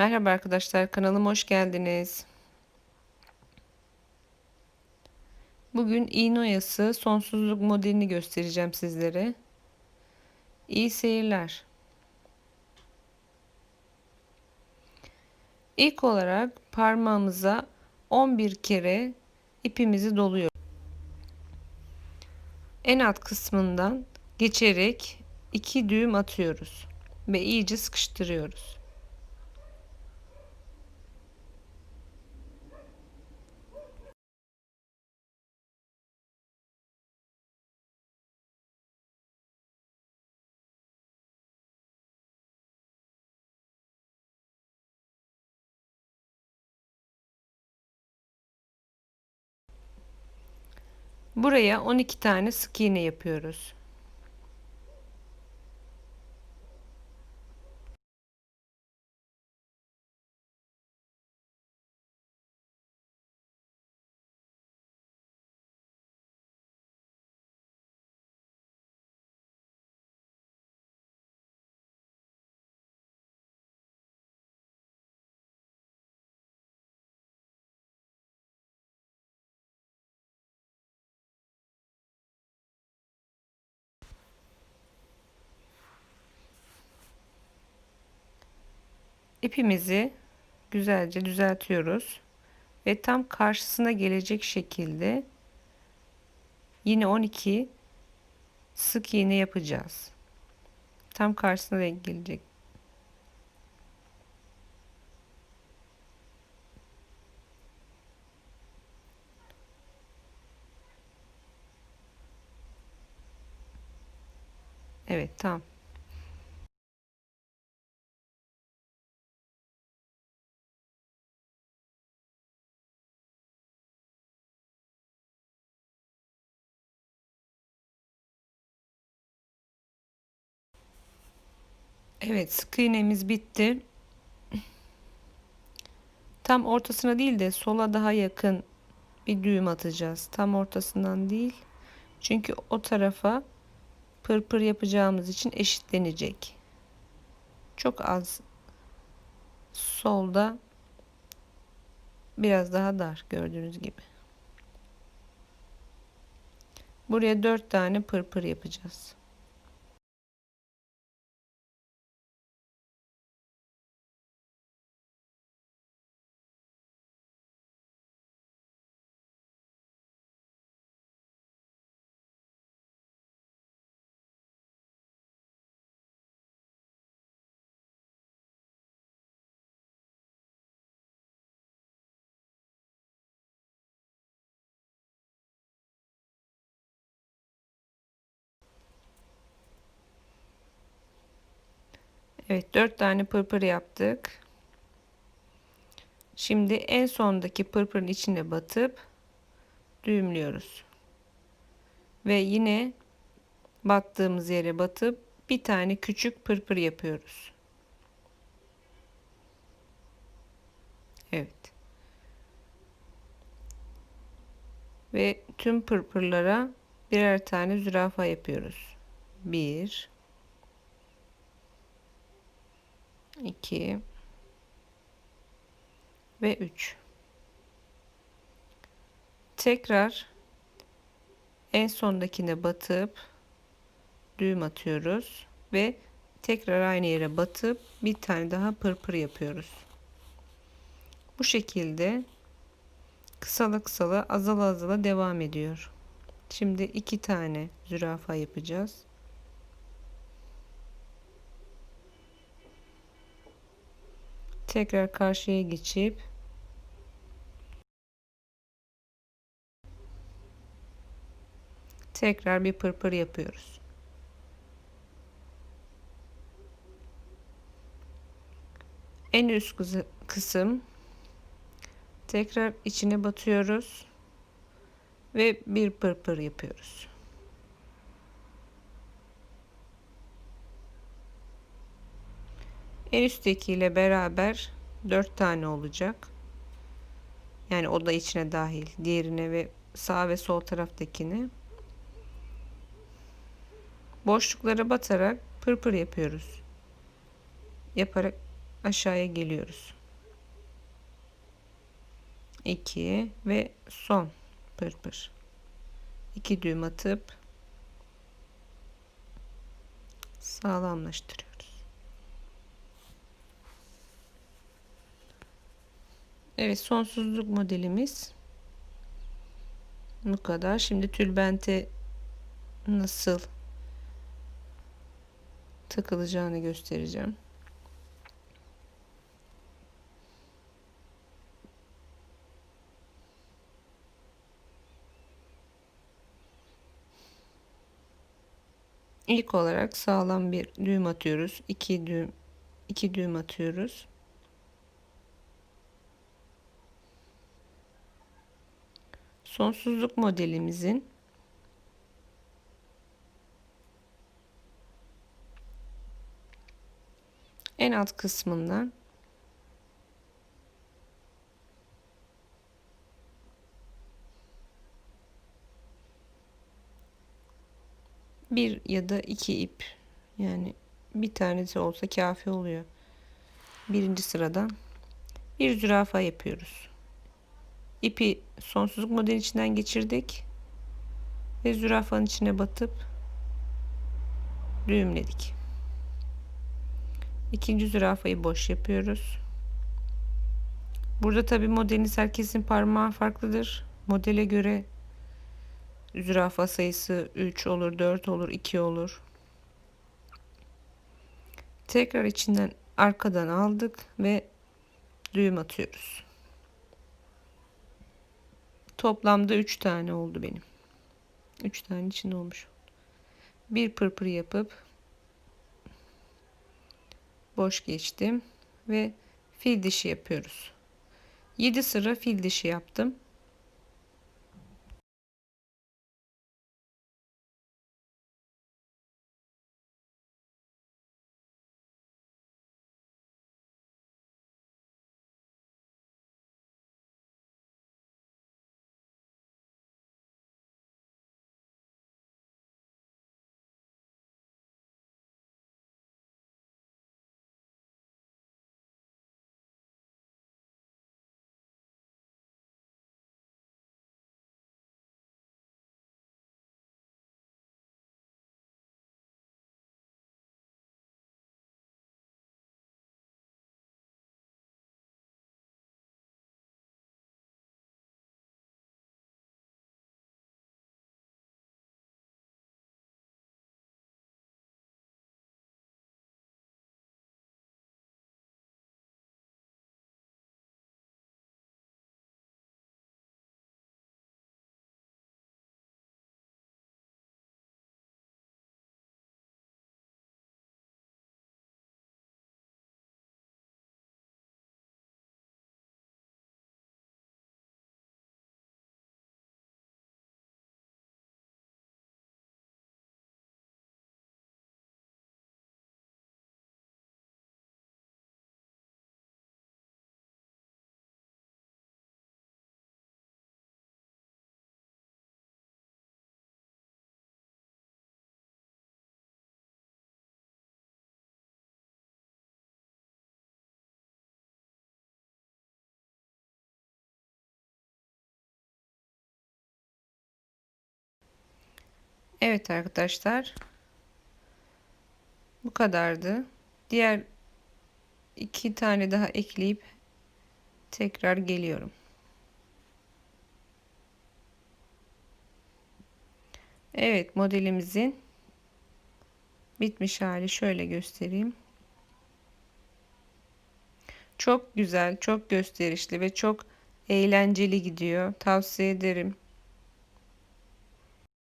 Merhaba arkadaşlar kanalıma hoş geldiniz. Bugün iğne sonsuzluk modelini göstereceğim sizlere. İyi seyirler. İlk olarak parmağımıza 11 kere ipimizi doluyor. En alt kısmından geçerek iki düğüm atıyoruz ve iyice sıkıştırıyoruz. Buraya 12 tane sık iğne yapıyoruz. İpimizi güzelce düzeltiyoruz ve tam karşısına gelecek şekilde yine 12 sık iğne yapacağız. Tam karşısına denk gelecek. Evet tam Evet sık iğnemiz bitti. Tam ortasına değil de sola daha yakın bir düğüm atacağız. Tam ortasından değil. Çünkü o tarafa pırpır yapacağımız için eşitlenecek. Çok az solda biraz daha dar gördüğünüz gibi. Buraya dört tane pırpır yapacağız. Evet dört tane pırpır yaptık. Şimdi en sondaki pırpırın içine batıp düğümlüyoruz. Ve yine battığımız yere batıp bir tane küçük pırpır yapıyoruz. Evet. Ve tüm pırpırlara birer tane zürafa yapıyoruz. Bir, 2 ve 3 tekrar en sondakine batıp düğüm atıyoruz ve tekrar aynı yere batıp bir tane daha pırpır yapıyoruz. Bu şekilde kısala kısala azala azala devam ediyor. Şimdi iki tane zürafa yapacağız tekrar karşıya geçip tekrar bir pırpır yapıyoruz. En üst kısım tekrar içine batıyoruz ve bir pırpır yapıyoruz. En üstteki ile beraber 4 tane olacak. Yani o da içine dahil. Diğerine ve sağ ve sol taraftakini. Boşluklara batarak pırpır yapıyoruz. Yaparak aşağıya geliyoruz. 2 ve son pırpır. 2 düğüm atıp sağlamlaştırıyoruz. Evet sonsuzluk modelimiz bu kadar. Şimdi tülbente nasıl takılacağını göstereceğim. İlk olarak sağlam bir düğüm atıyoruz. 2 düğüm 2 düğüm atıyoruz. Sonsuzluk modelimizin en alt kısmından bir ya da iki ip yani bir tanesi olsa kafi oluyor. Birinci sıradan bir zürafa yapıyoruz. İpi sonsuzluk modeli içinden geçirdik ve zürafanın içine batıp düğümledik. İkinci zürafayı boş yapıyoruz. Burada tabi modeliniz herkesin parmağı farklıdır. Modele göre zürafa sayısı 3 olur, 4 olur, 2 olur. Tekrar içinden arkadan aldık ve düğüm atıyoruz. Toplamda 3 tane oldu benim. 3 tane içinde olmuş. Bir pırpır yapıp boş geçtim ve fil dişi yapıyoruz. 7 sıra fil dişi yaptım. Evet arkadaşlar. Bu kadardı. Diğer iki tane daha ekleyip tekrar geliyorum. Evet modelimizin bitmiş hali şöyle göstereyim. Çok güzel, çok gösterişli ve çok eğlenceli gidiyor. Tavsiye ederim.